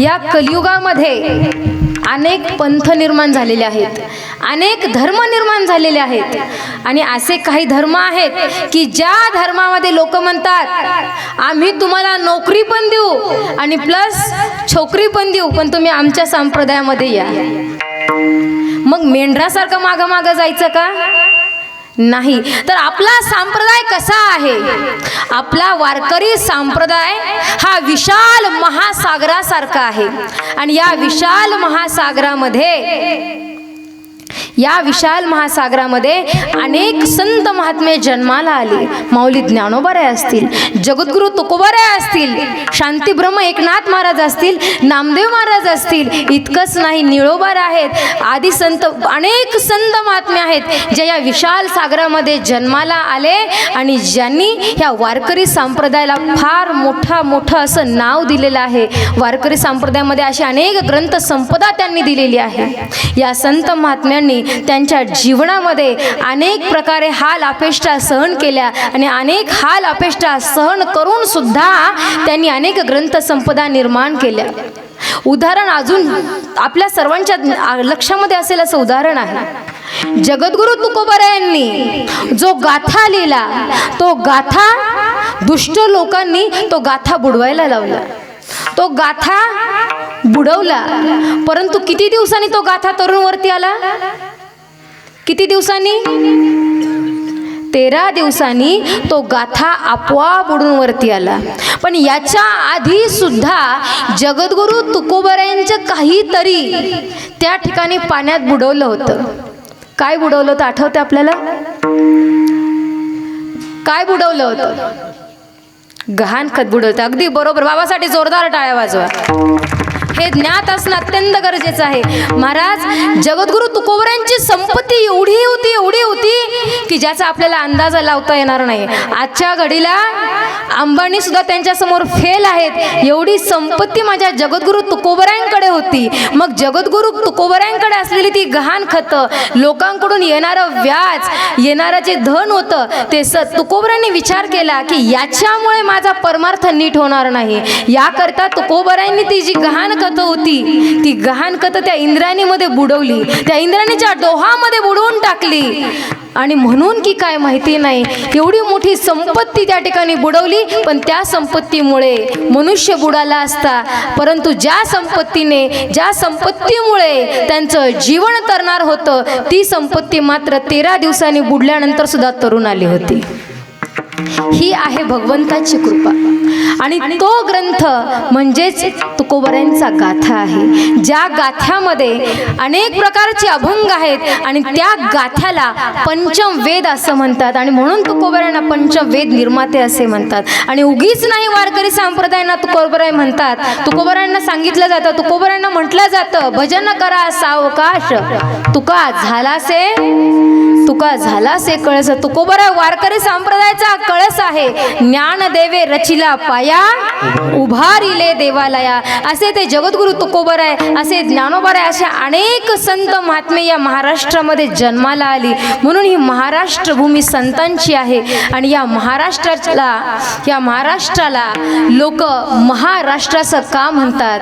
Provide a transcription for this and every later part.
या कलियुगामध्ये अनेक पंथ निर्माण झालेले आहेत. अनेक धर्म निर्माण झालेले आहेत. आणि असे काही धर्म आहेत की ज्या धर्मामध्ये लोक म्हणतात आम्ही तुम्हाला नोकरी पण देऊ आणि प्लस छोकरी पण देऊ पण तुम्ही आमच्या संप्रदायामध्ये या. मग मेंढरासारखं मागं मागं जायचं का? नाही. तर आपला संप्रदाय कसा आहे? आपला वारकरी संप्रदाय हा विशाल महासागरासारखा आहे. आणि या विशाल महासागरामध्ये या विशाल महासागरामध्ये अनेक संत महात्मे जन्माला आले. माऊली ज्ञानोबाराय असतील जगद्गुरु तुकोबाराय असतील शांतीब्रह्म एकनाथ महाराज असतील नामदेव महाराज असतील इतकंच नाही निळोबार आहेत आदी संत अनेक संत महात्मे आहेत जे या विशाल सागरामध्ये जन्माला आले आणि ज्यांनी ह्या वारकरी संप्रदायाला फार मोठा मोठं असं नाव दिलेलं आहे. वारकरी संप्रदायामध्ये असे अनेक ग्रंथ संपदा त्यांनी दिलेली आहे. या संत महात्म्यांनी त्यांच्या जीवनामध्ये अनेक प्रकारे हाल अपेष्टा सहन केल्या आणि अनेक हाल अपेष्टा सहन करून सुद्धा त्यांनी अनेक ग्रंथसंपदा निर्माण केल्या. उदाहरण अजून आपल्या सर्वांच्या लक्षामध्ये असेल असं उदाहरण आहे. जगद्गुरु तुकोबरायांनी जो गाथा लिहिला तो गाथा दुष्ट लोकांनी तो गाथा बुडवायला लावला. तो गाथा बुडवला परंतु किती दिवसांनी तो गाथा तरुणवरती आला? किती दिवसांनी? तेरा दिवसांनी तो गाथा आपोआप उडून वरती आला. पण याच्या आधी सुद्धा जगद्गुरु तुकोबरायांचं काहीतरी त्या ठिकाणी पाण्यात बुडवलं होतं. काय बुडवलं होतं आठवतं आपल्याला? काय बुडवलं होतं? गहाण खत बुडवतं अगदी बरोबर. बाबासाठी जोरदार टाळ्या वाजवा. हे ज्ञात असणं अत्यंत गरजेचं आहे. महाराज जगद्गुरु तुकोबऱ्यांची संपत्ती एवढी होती एवढी होती की ज्याचा आपल्याला अंदाज लावता येणार नाही. आजच्या घडीला अंबानी सुद्धा त्यांच्यासमोर फेल आहेत. एवढी संपत्ती माझ्या जगद्गुरु त्यांच्याकडे होती. मग जगद्गुरु तुकोबरांकडे असलेली ती गहाण खतं लोकांकडून येणारं व्याज येणारं जे धन होतं ते स तुकोबरांनी विचार केला की याच्यामुळे माझा परमार्थ नीट होणार नाही. याकरता तुकोबरांनी ती जी गहाण कथ होती ती गहाण कथ त्या इंद्राणीमध्ये बुडवली. त्या इंद्राणीच्या डोहामध्ये बुडवून टाकली. आणि म्हणून की काय माहिती नाही एवढी मोठी संपत्ती त्या ठिकाणी बुडवली पण त्या संपत्तीमुळे मनुष्य बुडाला असता. परंतु ज्या संपत्तीने ज्या संपत्तीमुळे त्यांचं जीवन तरणार होतं ती संपत्ती मात्र तेरा दिवसांनी बुडल्यानंतर सुद्धा तरुण आली होती. ही आहे भगवंताची कृपा. आणि तो ग्रंथ म्हणजेच तुकोबऱ्यांचा गाथा आहे. ज्या गाथ्यामध्ये अनेक प्रकारचे अभंग आहेत आणि त्या गाथ्याला पंचम वेद असं म्हणतात. आणि म्हणून तुकोबऱ्यांना पंचम वेद निर्माते असे म्हणतात. आणि उगीच नाही वारकरी संप्रदायांना तुकोबराय म्हणतात. तुकोबऱ्यांना सांगितलं जातं तुकोबऱ्यांना म्हटलं जातं भजन करा सावकाश तुका झालासे तुका झालासे कळस. तुकोबरा वारकरी संप्रदायाचा कळस आहे. ज्ञान देवे रचिला पाया उभारिले देवालया. असे ते जगद्गुरु तुकोबर आहे असे ज्ञानोबर आहे असे अनेक संत महात्मे या महाराष्ट्रामध्ये जन्माला आली. म्हणून ही महाराष्ट्र भूमी संतांची आहे. आणि या महाराष्ट्राला या महाराष्ट्राला लोक महाराष्ट्राचं का म्हणतात?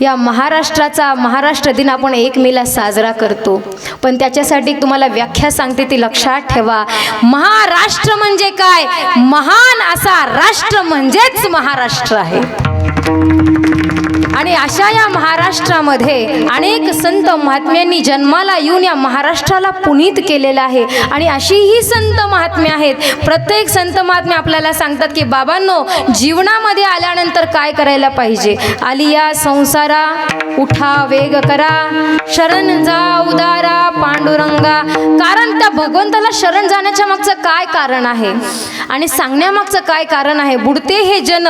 या महाराष्ट्राचा महाराष्ट्र दिन आपण एक मेला साजरा करतो. पण त्याच्यासाठी तुम्हाला व्याख्या सांगते ती लक्षात ठेवा. महाराष्ट्र म्हणजे काय? महान असा राष्ट्र म्हणजेच महाराष्ट्र आहे. आणि अशा या महाराष्ट्रामध्ये अनेक संत महात्म्यांनी जन्माला येऊन या महाराष्ट्राला पुनीत केलेलं आहे. आणि अशी ही संत महात्मे आहेत. प्रत्येक संत महात्मे आपल्याला सांगतात की बाबांनो जीवनामध्ये आल्यानंतर काय करायला पाहिजे? आली या संसारा उठा वेग करा. शरण जा उदारा पांडुरंगा. कारण त्या भगवंताला शरण जाण्याच्या मागचं काय कारण आहे? आणि सांगण्यामागचं काय कारण आहे? बुडते हे जन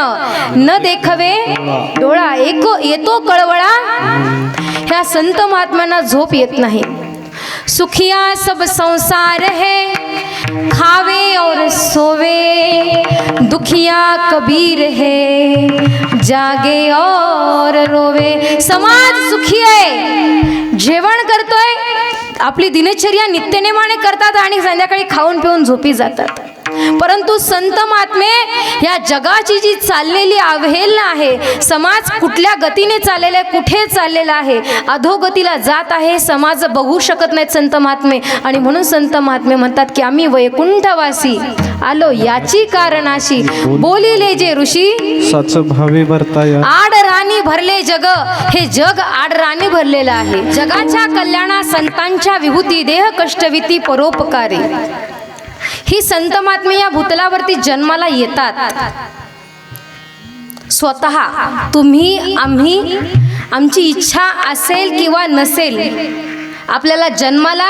न देखवे डोळा एक येतो कळवळा? ह्या संत महात्म्यांना झोप येत नाही. सुखिया सब संसार है खावे और सोवे. दुखिया कबीर है जागे और रोवे. समाज सुखी आहे जेवण करतोय. आपली दिनचर्या नित्यनेमाने करतात आणि संध्याकाळी खाऊन पिऊन झोपी जातात. परंतु संत महात्मे या जगाची जी चाललेली अवहेलना आहे समाज कुठल्या गतीने चाललेला आहे कुठे चाललेला आहे अधोगतीला जात आहे समाज बघू शकत नाहीत संत महात्मे. आणि म्हणून संत महात्मे म्हणतात की आम्ही वैकुंठवासी. आलो याची कारणाशी बोलिले जे ऋषी भावे आड राणी भरले जग. हे जग आड राणी भरलेलं आहे. जगाच्या कल्याणा संतांच्या विभूती देह कष्टविती परोपकारी. ही संत महात्मे या भूतलावरती जन्माला येतात. स्वतः तुम्ही आम्ही आमची इच्छा असेल किंवा नसेल आपल्याला जन्माला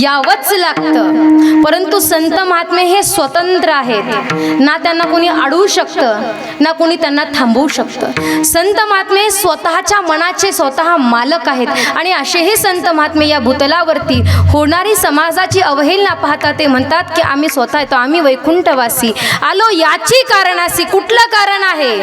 यावंच लागतं. परंतु संत महात्मे हे स्वतंत्र आहेत. ना त्यांना कोणी अडवू शकतं ना कोणी त्यांना थांबवू शकतं. संत महात्मे स्वतःच्या मनाचे स्वतः मालक आहेत आणि असेही संत महात्मे या भूतलावरती होणारी समाजाची अवहेलना पाहता ते म्हणतात की आम्ही स्वतः येतो आम्ही वैकुंठवासी. आलो याची कारणासी कुठलं कारण आहे?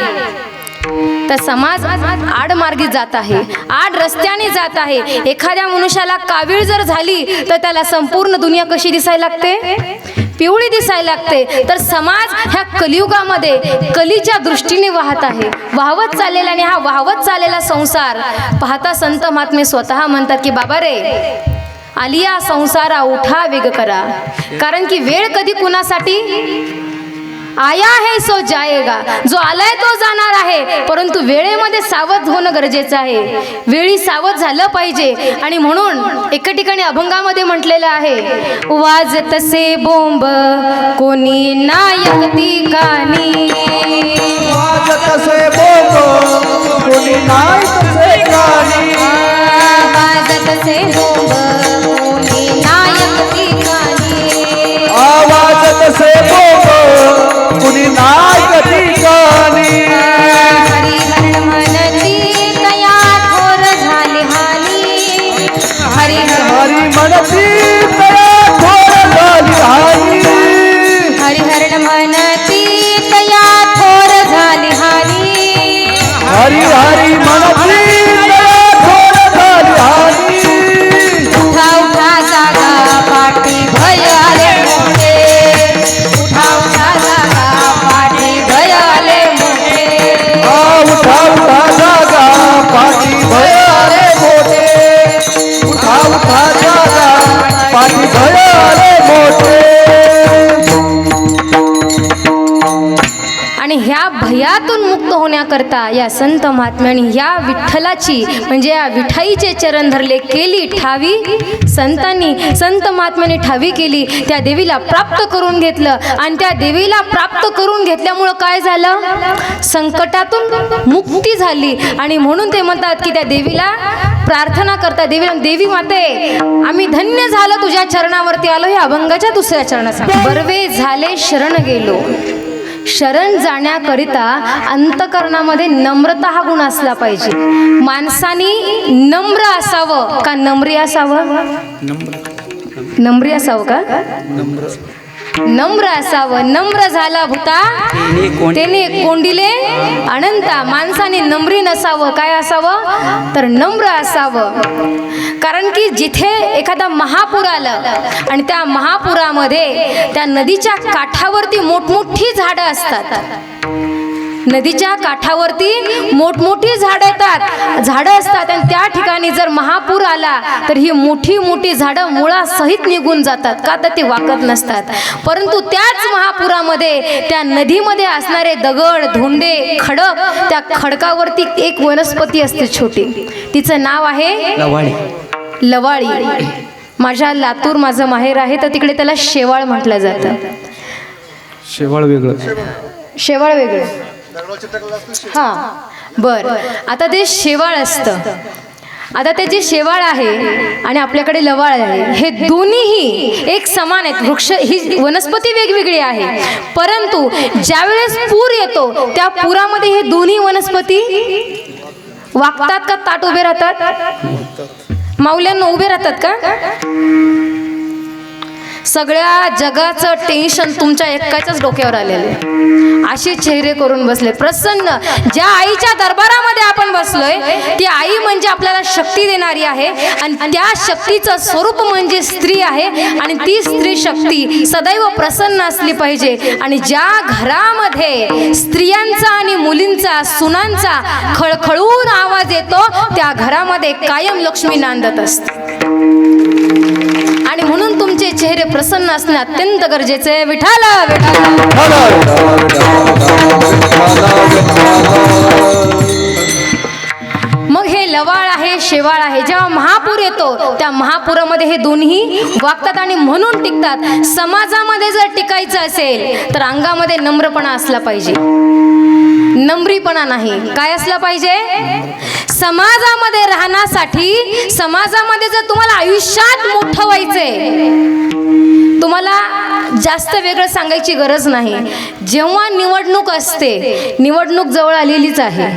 तर समाज आडमार्गी जात आहे. आड रस्त्याने जात आहे. एखाद्या मनुष्याला कावीळ जर झाली तर त्याला संपूर्ण दुनिया कशी दिसायला लागते? पिवळी दिसायला लागते. तर समाज ह्या कलियुगामध्ये कलीच्या दृष्टीने वाहत आहे. वाहवत चाललेला आणि हा वाहवत चाललेला संसार पाहता संत महात्मे स्वतः म्हणतात की बाबा रे आलिया संसारा उठा वेग करा. कारण की वेळ कधी कुणासाठी? आया है सो जाएगा। जो आलाय तो जाणार आहे परंतु वेळेमध्ये सावध होणं गरजेचं आहे. वेळी सावध झालं पाहिजे. आणि म्हणून एका ठिकाणी अभंगामध्ये म्हटलेलं आहे वाजतसे बोंब कोणी नायक ठिकाणी तसे भयातून मुक्त होण्याकरता या संत महात्म्याने या विठ्ठलाची म्हणजे या विठाईचे चरण धरले केली ठावी. संतांनी संत महात्म्याने ठावी केली त्या देवीला प्राप्त करून घेतलं. आणि त्या देवीला प्राप्त करून घेतल्यामुळं काय झालं? संकटातून मुक्ती झाली. आणि म्हणून ते म्हणतात की त्या देवीला प्रार्थना करता देवीला देवी माते आम्ही धन्य झालं तुझ्या चरणावरती आलो. हे अभंगाच्या दुसऱ्या चरणाचा बर्वे झाले शरण गेलो. शरण जाण्याकरिता अंतकरणामध्ये नम्रता हा गुण असला पाहिजे. माणसानी नम्र असावं का नम्री असावं? नम्री. असावं का? नम्र. असावं. नम्र झाला भूता. त्याने कोंडिले अनंता. माणसाने नम्री नसावं. काय असावं? तर नम्र असावं. कारण की जिथे एखादा महापूर आलं आणि त्या महापुरामध्ये त्या नदीच्या काठावरती मोठमोठी झाडं असतात. नदीच्या काठावरती मोठमोठी झाडं येतात. झाडं असतात आणि त्या ठिकाणी जर महापूर आला तर ही मोठी मोठी झाडं मुळासहित निघून जातात. का तर ते वाकत नसतात. परंतु त्याच महापुरामध्ये त्या नदीमध्ये असणारे दगड धोंडे खडक त्या खडकावरती एक वनस्पती असते छोटी. तिचं नाव आहे लवाळी. माझ्या लातूर माझं माहेर आहे तर तिकडे त्याला शेवाळ म्हटलं जातं. शेवाळ वेगळं. शेवाळ वेगळं. हां. बर. आता ते शेवाळ असतं. आता ते जे शेवाळ आहे आणि आपल्याकडे लवाळ आहे हे दोन्हीही एक समान आहेत. वृक्ष ही वनस्पती वेगवेगळी आहे. परंतु ज्यावेळेस पूर येतो त्या पुरामध्ये हे दोन्ही वनस्पती वागतात का? ताट उभे राहतात? माऊल्यांना उभे राहतात का? सगळ्या जगाचं टेन्शन तुमच्या एकाच्याच डोक्यावर आलेलं असे चेहरे करून बसले. प्रसन्न ज्या आईच्या दरबारामध्ये आपण बसलोय ती आई म्हणजे आपल्याला शक्ती देणारी आहे आणि त्या शक्तीचं स्वरूप म्हणजे स्त्री आहे आणि ती स्त्री शक्ती सदैव प्रसन्न असली पाहिजे. आणि ज्या घरामध्ये स्त्रियांचा आणि मुलींचा सुनांचा खळखळून आवाज येतो त्या घरामध्ये कायम लक्ष्मी नांदत असते. आणि म्हणून तुमचे चेहरे प्रसन्न असणे अत्यंत गरजेचे विठाल विठाला मग हे लवाळ आहे शेवाळ आहे. जेव्हा महापूर येतो त्या महापुरामध्ये हे दोन्ही वागतात आणि म्हणून टिकतात. समाजामध्ये जर टिकायचं असेल तर अंगामध्ये नम्रपणा असला पाहिजे. नम्रीपणा नाही. काय असला पाहिजे? समाजामध्ये राहण्यासाठी समाजामध्ये जर तुम्हाला आयुष्यात मोठं व्हायचंय तुम्हाला जास्त वेगळं सांगायची गरज नाही. जेव्हा निवडणूक असते निवडणूक जवळ आलेलीच आहे.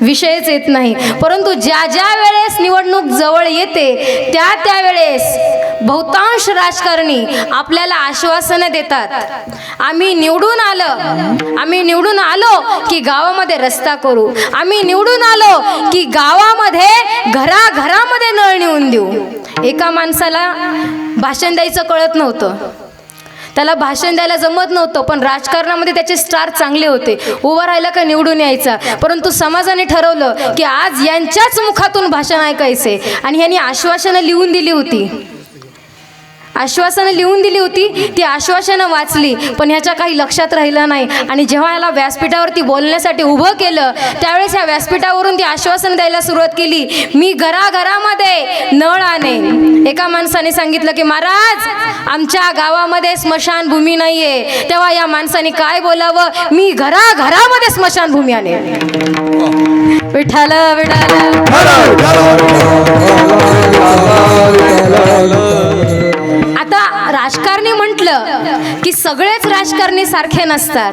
विषयच येत नाही. परंतु ज्या ज्या वेळेस निवडणूक जवळ येते त्या त्या वेळेस बहुतांश राजकारणी आपल्याला आश्वासनं देतात. आम्ही निवडून आलं आम्ही निवडून आलो की गावामध्ये रस्ता करू. आम्ही निवडून आलो की गावामध्ये घराघरामध्ये नळ नेऊन देऊ. एका माणसाला भाषण द्यायचं कळत नव्हतं. त्याला भाषण द्यायला जमत नव्हतं पण राजकारणामध्ये त्याचे स्टार चांगले होते. उभं राहिला का निवडून यायचा. परंतु समाजाने ठरवलं की आज यांच्याच मुखातून भाषण ऐकायचे. आणि यांनी आश्वासनं लिहून दिली होती. आश्वासनं लिहून दिली होती ती आश्वासनं वाचली. पण ह्याच्या काही लक्षात राहिलं नाही. आणि जेव्हा याला व्यासपीठावरती बोलण्यासाठी उभं केलं त्यावेळेस ह्या व्यासपीठावरून ती आश्वासन द्यायला सुरुवात केली. मी घराघरामध्ये नळ आणे एका माणसाने सांगितलं की महाराज आमच्या गावामध्ये स्मशानभूमी आहे तेव्हा या माणसाने काय बोलावं? मी घराघरामध्ये स्मशानभूमी आणे विठाल विठाल आता राजकारणी म्हटलं की सगळेच राजकारणी सारखे नसतात.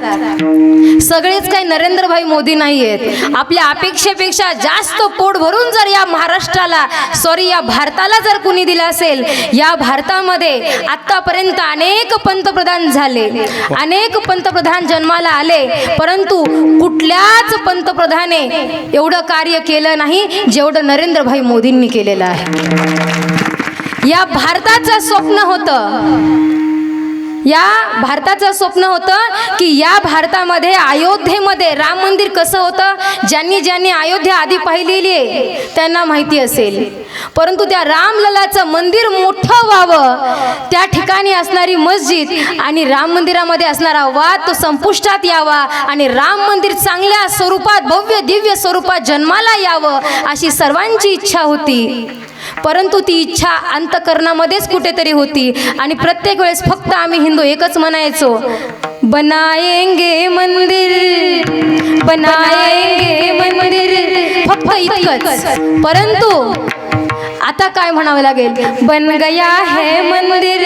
सगळेच काही नरेंद्रभाई मोदी नाही आहेत आपल्या अपेक्षेपेक्षा जास्त पोट भरून जर या महाराष्ट्राला सॉरी या भारताला जर कुणी दिलं असेल या भारतामध्ये आतापर्यंत अनेक पंतप्रधान झाले. अनेक पंतप्रधान जन्माला आले परंतु कुठल्याच पंतप्रधाने एवढं कार्य केलं नाही जेवढं नरेंद्रभाई मोदींनी केलेलं आहे. या भारताचं स्वप्न होतं. या भारताचं स्वप्न होतं की या भारतामध्ये अयोध्येमध्ये राम मंदिर कसं होतं ज्यांनी ज्यांनी अयोध्या आधी पाहिलेली आहे त्यांना माहिती असेल. परंतु त्या रामललाचं मंदिर मोठं व्हावं त्या ठिकाणी असणारी मस्जिद आणि राम मंदिरामध्ये असणारा वाद तो संपुष्टात यावा आणि राम मंदिर चांगल्या स्वरूपात भव्य दिव्य स्वरूपात जन्माला यावं अशी सर्वांची इच्छा होती. परंतु ती इच्छा अंतकरणामध्येच कुठेतरी होती. आणि प्रत्येक वेळेस फक्त आम्ही हिंदू एकच म्हणायचो बनायेंगे मंदिर बनायेंगे मंदिर फक्त इतकंच. परंतु आता काय म्हणावं लागेल? बन गया है मंदिर.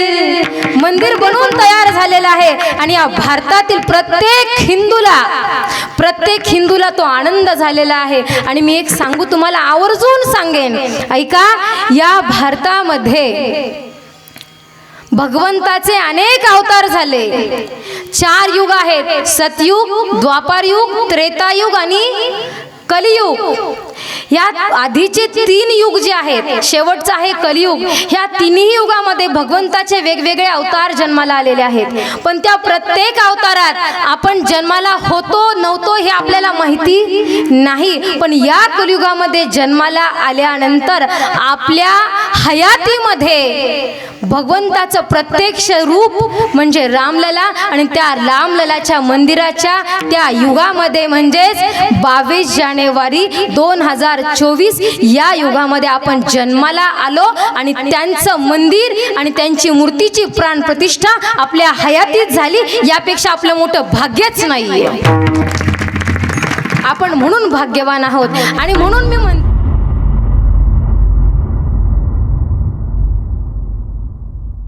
मंदिर बनवून तयार झालेलं आहे. आणि या भारतातील प्रत्येक हिंदूला प्रत्येक हिंदूला तो आनंद झालेला आहे. आणि मी एक सांगू तुम्हाला आवर्जून सांगेन. ऐका या भारतामध्ये भगवंताचे अनेक अवतार झाले. चार युग आहेत. सतयुग द्वापारयुग त्रेतायुग आणि कलियुग. या आधीचे तीन युग जे आहेत शेवटचं आहे कलियुग. ह्या तिन्ही युगामध्ये भगवंताचे वेगवेगळे अवतार जन्माला आलेले आहेत. पण त्या प्रत्येक अवतारात आपण जन्माला होतो नव्हतो हे आपल्याला माहिती नाही. पण या कलियुगामध्ये जन्माला आल्यानंतर आपल्या हयातीमध्ये भगवंताचं प्रत्यक्ष रूप म्हणजे रामलला आणि त्या रामललाच्या मंदिराच्या त्या युगामध्ये म्हणजेच बावीस जानेवारी दोन हजार चोवीस या युगामध्ये आपण जन्माला आलो आणि त्यांचं मंदिर आणि त्यांची मूर्तीची प्राणप्रतिष्ठा आपल्या हयातीत झाली. यापेक्षा आपलं मोठं भाग्यच नाही आपण म्हणून भाग्यवान आहोत. आणि म्हणून मी